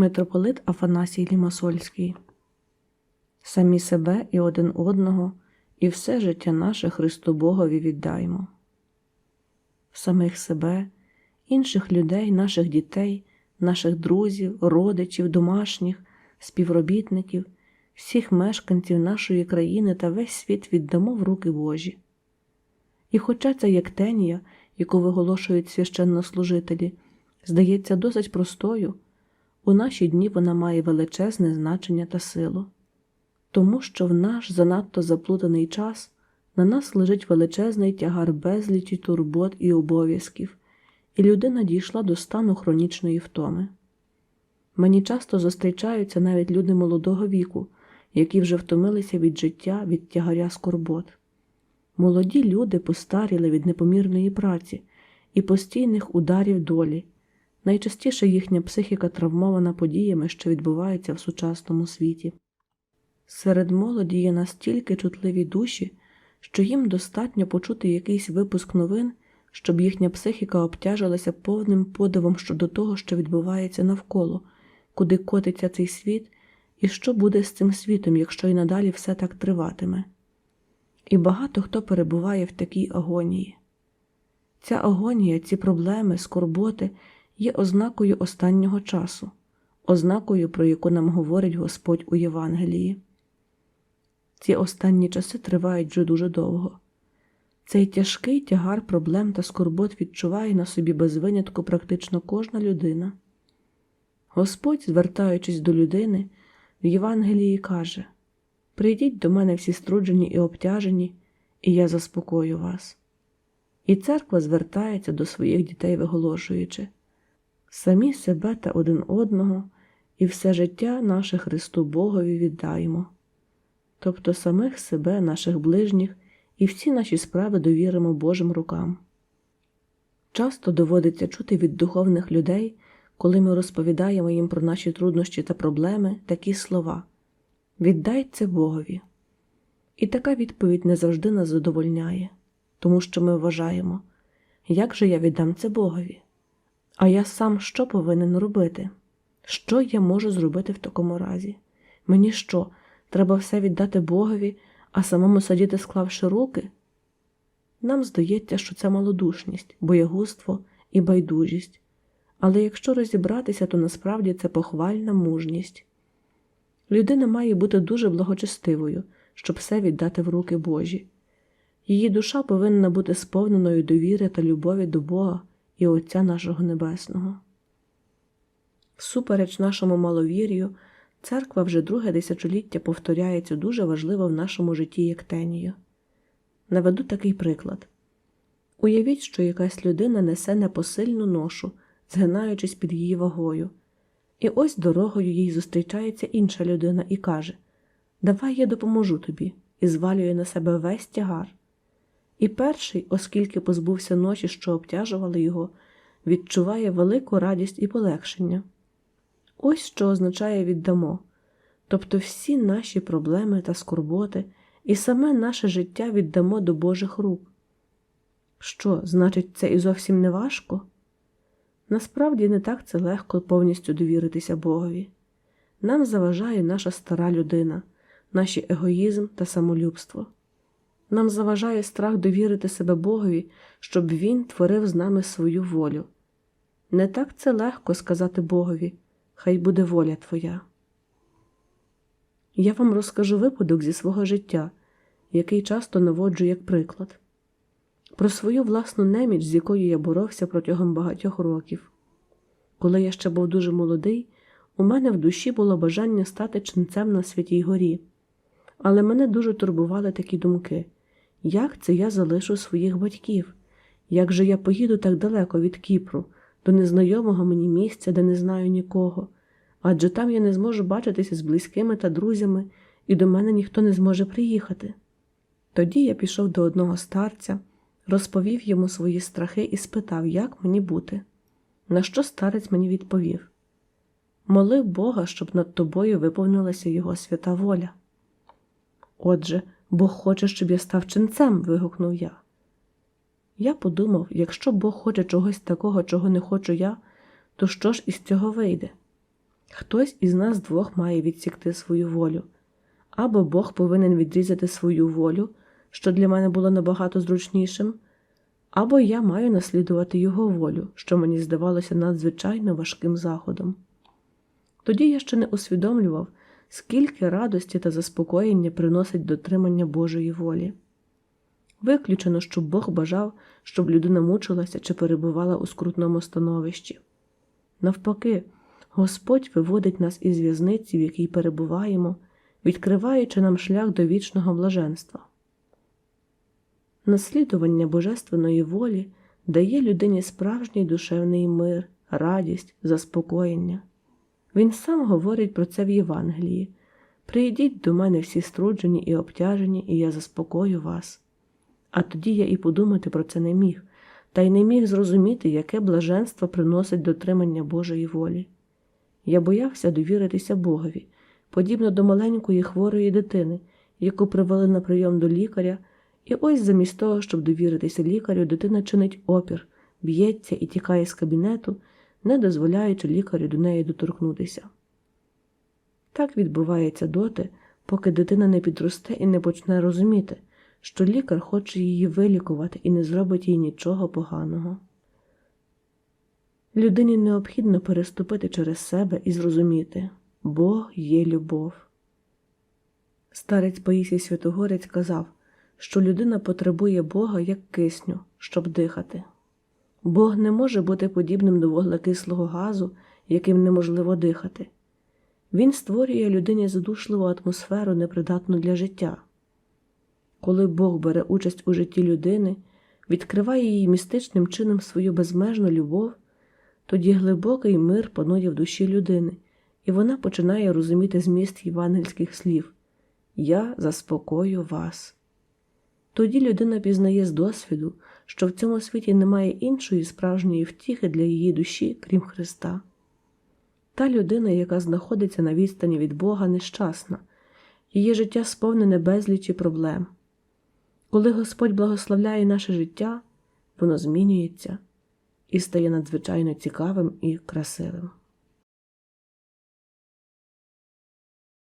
Митрополит Афанасій Лімасольський Самі себе і один одного, і все життя наше Христу Богові віддаймо. Самих себе, інших людей, наших дітей, наших друзів, родичів, домашніх, співробітників, всіх мешканців нашої країни та весь світ віддамо в руки Божі. І хоча ця єктенія, яку виголошують священнослужителі, здається досить простою, у наші дні вона має величезне значення та силу, тому що в наш занадто заплутаний час на нас лежить величезний тягар безлічі турбот і обов'язків, і людина дійшла до стану хронічної втоми. Мені часто зустрічаються навіть люди молодого віку, які вже втомилися від життя, від тягаря скорбот. Молоді люди постаріли від непомірної праці і постійних ударів долі. Найчастіше їхня психіка травмована подіями, що відбуваються в сучасному світі. Серед молоді є настільки чутливі душі, що їм достатньо почути якийсь випуск новин, щоб їхня психіка обтяжилася повним подивом щодо того, що відбувається навколо, куди котиться цей світ, і що буде з цим світом, якщо й надалі все так триватиме. І багато хто перебуває в такій агонії. Ця агонія, ці проблеми, скорботи є ознакою останнього часу, ознакою, про яку нам говорить Господь у Євангелії. Ці останні часи тривають вже дуже довго. Цей тяжкий тягар проблем та скорбот відчуває на собі без винятку практично кожна людина. Господь, звертаючись до людини, в Євангелії каже Прийдіть до мене всі струджені і обтяжені, і я заспокою вас. І церква звертається до своїх дітей, виголошуючи самі себе та один одного, і все життя наше Христу Богові віддаємо, тобто самих себе, наших ближніх і всі наші справи довіримо Божим рукам. Часто доводиться чути від духовних людей, коли ми розповідаємо їм про наші труднощі та проблеми, такі слова Віддай це Богові. І така відповідь не завжди нас задовольняє, тому що ми вважаємо, як же я віддам це Богові? А я сам що повинен робити? Що я можу зробити в такому разі? Мені що, треба все віддати Богові, а самому сидіти, склавши руки? Нам здається, що це малодушність, боягузтво і байдужість, але якщо розібратися, то насправді це похвальна мужність. Людина має бути дуже благочестивою, щоб все віддати в руки Божі. Її душа повинна бути сповненою довіри та любові до Бога і Отця нашого Небесного. Всупереч нашому маловір'ю, церква вже друге десятиліття повторяє цю дуже важливо в нашому житті Єктенію. Наведу такий приклад. Уявіть, що якась людина несе непосильну ношу, згинаючись під її вагою. І ось дорогою їй зустрічається інша людина і каже Давай я допоможу тобі, і звалює на себе весь тягар. І перший, оскільки позбувся ночі, що обтяжували його, відчуває велику радість і полегшення. Ось що означає віддамо, тобто всі наші проблеми та скорботи і саме наше життя віддамо до Божих рук. Що, значить, це і зовсім не важко? Насправді не так це легко повністю довіритися Богові. Нам заважає наша стара людина, наші егоїзм та самолюбство. Нам заважає страх довірити себе Богові, щоб Він творив з нами свою волю. Не так це легко сказати Богові, хай буде воля Твоя. Я вам розкажу випадок зі свого життя, який часто наводжу як приклад, про свою власну неміч, з якою я боровся протягом багатьох років. Коли я ще був дуже молодий, у мене в душі було бажання стати ченцем на Святій Горі, але мене дуже турбували такі думки як це я залишу своїх батьків? Як же я поїду так далеко від Кіпру, до незнайомого мені місця, де не знаю нікого, адже там я не зможу бачитися з близькими та друзями, і до мене ніхто не зможе приїхати. Тоді я пішов до одного старця, розповів йому свої страхи і спитав, як мені бути. На що старець мені відповів Молив Бога, щоб над тобою виповнилася його свята воля. Отже, Бог хоче, щоб я став ченцем. вигукнув я. Я подумав, якщо Бог хоче чогось такого, чого не хочу я, то що ж із цього вийде? хтось із нас двох має відсікти свою волю, або Бог повинен відрізати свою волю, що для мене було набагато зручнішим, або я маю наслідувати його волю, що мені здавалося надзвичайно важким заходом. Тоді я ще не усвідомлював, скільки радості та заспокоєння приносить дотримання Божої волі. Виключено, щоб Бог бажав, щоб людина мучилася чи перебувала у скрутному становищі. Навпаки, Господь виводить нас із в'язниці, в якій перебуваємо, відкриваючи нам шлях до вічного блаженства. Наслідування божественної волі дає людині справжній душевний мир, радість, заспокоєння. Він сам говорить про це в Євангелії Прийдіть до мене всі струджені і обтяжені, і я заспокою вас. А тоді я і подумати про це не міг, та й не міг зрозуміти, яке блаженство приносить дотримання Божої волі. Я боявся довіритися Богові, подібно до маленької хворої дитини, яку привели на прийом до лікаря, і ось замість того, щоб довіритися лікарю, дитина чинить опір, б'ється і тікає з кабінету, не дозволяючи лікарю до неї доторкнутися. Так відбувається доти, поки дитина не підросте і не почне розуміти, що лікар хоче її вилікувати і не зробить їй нічого поганого. Людині необхідно переступити через себе і зрозуміти Бог є любов. Старець Паїсій Святогорець казав, що людина потребує Бога як кисню, щоб дихати. Бог не може бути подібним до вуглекислого газу, яким неможливо дихати. Він створює людині задушливу атмосферу, непридатну для життя. Коли Бог бере участь у житті людини, відкриває їй містичним чином свою безмежну любов, тоді глибокий мир панує в душі людини, і вона починає розуміти зміст євангельських слів Я заспокою вас. Тоді людина пізнає з досвіду, що в цьому світі немає іншої справжньої втіхи для її душі, крім Христа. Та людина, яка знаходиться на відстані від Бога, нещасна, її життя сповнене безлічі проблем. Коли Господь благословляє наше життя, воно змінюється і стає надзвичайно цікавим і красивим.